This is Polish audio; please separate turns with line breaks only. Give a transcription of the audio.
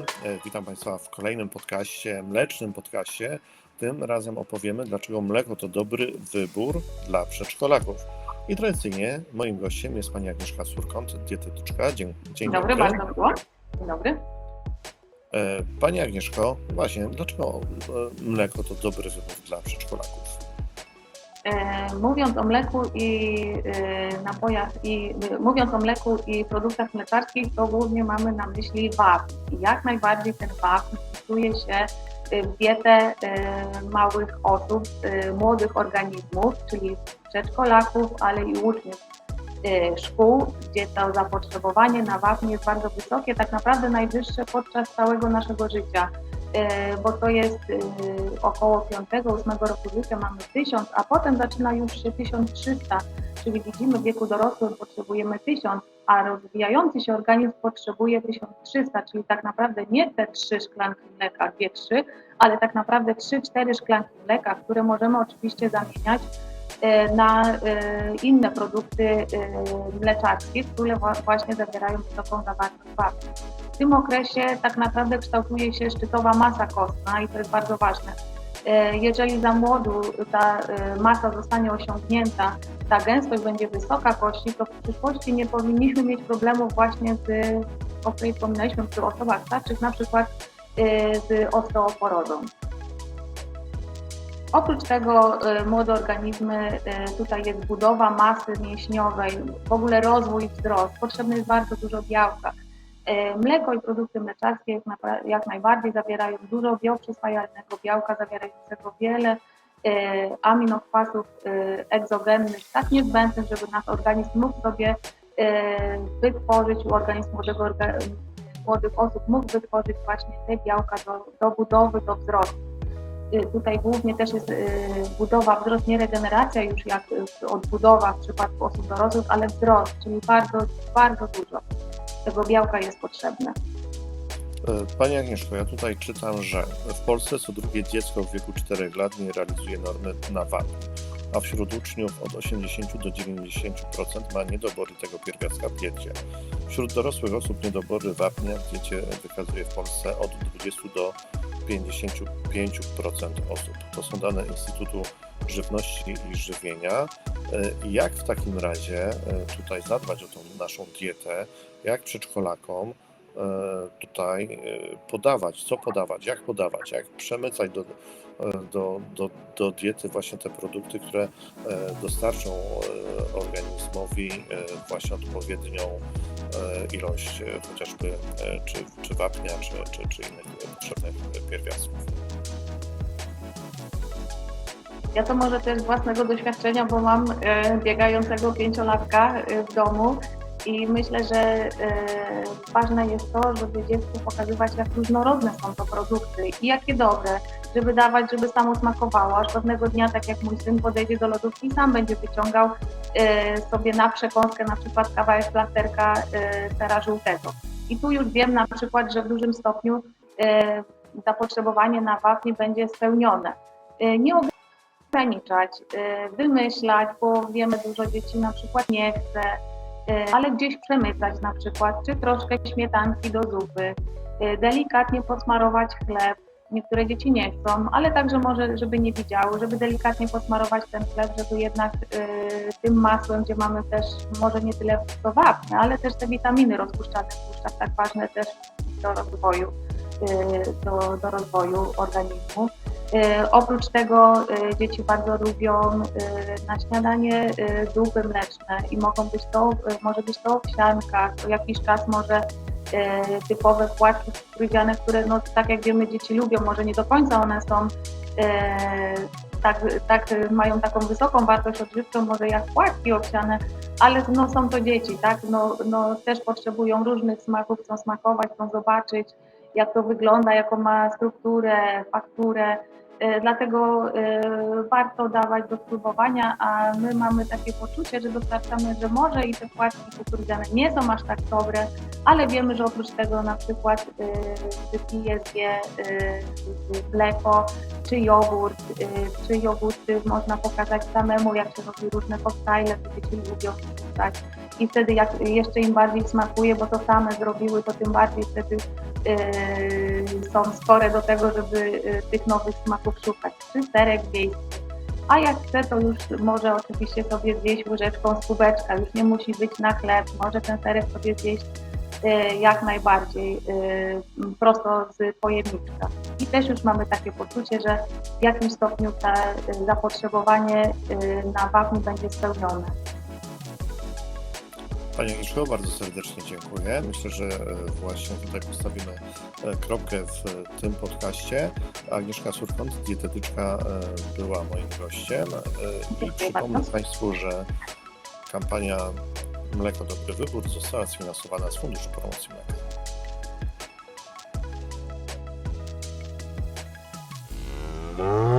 dobry, e, witam Państwa w kolejnym podcaście, mlecznym podcaście. Tym razem opowiemy, dlaczego mleko to dobry wybór dla przedszkolaków. I tradycyjnie moim gościem jest Pani Agnieszka Surkąt, dietetyczka. Dzień, dzień
Dzień dobry, bardzo miło. Dzień dobry.
E, Pani Agnieszko, właśnie, dlaczego e, mleko to dobry wybór dla przedszkolaków?
E, Mówiąc o mleku i e, napojach i e, mówiąc o mleku i produktach mleczarskich, to głównie mamy na myśli wapń. Jak najbardziej ten wapń wpisuje się w dietę małych osób, młodych organizmów, czyli przedszkolaków, ale i uczniów szkół, gdzie to zapotrzebowanie na wapń jest bardzo wysokie, tak naprawdę najwyższe podczas całego naszego życia. E, bo to jest e, około 5-8 roku życia mamy 1000, a potem zaczyna już się 1300, czyli widzimy w wieku dorosłym potrzebujemy 1000, a rozwijający się organizm potrzebuje 1300, czyli tak naprawdę nie te 3 szklanki mleka, 2-3, ale tak naprawdę 3-4 szklanki mleka, które możemy oczywiście zamieniać e, na inne produkty mleczarskie, które właśnie zawierają wysoką zawartość wapnia. W tym okresie tak naprawdę kształtuje się szczytowa masa kostna i to jest bardzo ważne. E, Jeżeli za młodu ta e, masa zostanie osiągnięta, ta gęstość będzie wysoka kości, to w przyszłości nie powinniśmy mieć problemów właśnie z, o której wspominaliśmy przy osobach starszych, na przykład e, z osteoporozą. Oprócz tego młode organizmy, tutaj jest budowa masy mięśniowej, w ogóle rozwój, wzrost, potrzebne jest bardzo dużo białka. E, Mleko i produkty mleczarskie jak, najbardziej zawierają dużo bioprzyswajalnego białka, zawierającego wiele e, aminokwasów e, egzogennych, tak niezbędnych, żeby nasz organizm mógł sobie wytworzyć, u organizmu młodego, młodych osób mógł wytworzyć właśnie te białka do, do budowy, do wzrostu. Tutaj głównie też jest budowa, wzrost, nie regeneracja już jak odbudowa w przypadku osób dorosłych, ale wzrost, czyli bardzo, bardzo dużo tego białka jest potrzebne.
E, Pani Agnieszko, ja tutaj czytam, że w Polsce co drugie dziecko w wieku 4 lat nie realizuje normy na wapń, a wśród uczniów od 80 do 90% ma niedobory tego pierwiastka w diecie. Wśród dorosłych osób niedobory wapnia w diecie wykazuje w Polsce od 20 do 55% osób. To są dane Instytutu Żywności i Żywienia. E, Jak w takim razie e, tutaj zadbać o tą naszą dietę, jak przedszkolakom e, tutaj podawać, co podawać, jak podawać, jak przemycać do, do, do, do diety właśnie te produkty, które dostarczą organizmowi właśnie odpowiednią ilość e, chociażby e, czy, czy wapnia, czy, czy, czy innych e, potrzebnych e, pierwiastków.
Ja to może też z własnego doświadczenia, bo mam e, biegającego pięciolatka e, w domu i myślę, że e, ważne jest to, żeby dziecku pokazywać, jak różnorodne są to produkty i jakie dobre, żeby dawać, żeby samo smakowało, aż pewnego dnia, tak jak mój syn podejdzie do lodówki sam będzie wyciągał e, sobie na przekąskę na przykład kawałek plasterka e, sera żółtego. I tu już wiem na przykład, że w dużym stopniu zapotrzebowanie na wapnie będzie spełnione. Nie ograniczać, wymyślać, bo wiemy, dużo dzieci na przykład nie chce, ale gdzieś przemycać na przykład, czy troszkę śmietanki do zupy, y, delikatnie posmarować chleb. Niektóre dzieci nie chcą, ale także może, żeby nie widziały, żeby delikatnie posmarować ten chleb, żeby jednak y, tym masłem, gdzie mamy też może nie tyle to wapnia, ale też te witaminy rozpuszczane w tłuszczach, tak ważne też do rozwoju, do, do rozwoju organizmu. E, Oprócz tego e, dzieci bardzo lubią e, na śniadanie zupy mleczne i mogą być to, może być to owsianka, co jakiś czas może typowe płatki skórydziane, które no, tak jak wiemy dzieci lubią, może nie do końca one są tak, tak mają taką wysoką wartość odżywczą, może jak płatki owsiane, ale no, są to dzieci, tak, no, no, też potrzebują różnych smaków, chcą smakować, chcą zobaczyć jak to wygląda, jaką ma strukturę, fakturę, E, Dlatego e, warto dawać do spróbowania, a my mamy takie poczucie, że dostarczamy, że może i te płatki kukurydziane nie są aż tak dobre, ale wiemy, że oprócz tego na przykład e, wypije zje e, mleko czy jogurt, czy jogurty można pokazać samemu, jak się robi różne koktajle, to dzieci lubią. I wtedy jak jeszcze im bardziej smakuje, bo to same zrobiły, to tym bardziej wtedy yy, są skore do tego, żeby yy, tych nowych smaków szukać. Czy serek wiejski. A jak chce, to już może oczywiście sobie zjeść łyżeczką z kubeczka, już nie musi być na chleb, może ten serek sobie zjeść yy, jak najbardziej yy, prosto z pojemniczka. I też już mamy takie poczucie, że w jakimś stopniu to zapotrzebowanie na wapń będzie spełnione.
Pani Agnieszko, bardzo serdecznie dziękuję. Myślę, że e, właśnie tutaj postawimy e, kropkę w e, tym podcaście. Agnieszka Surkąt, dietetyczka, była moim gościem. I przypomnę
bardzo.
Państwu, że kampania Mleko Dobry Wybór została sfinansowana z Funduszu Promocji Mleka.
Thank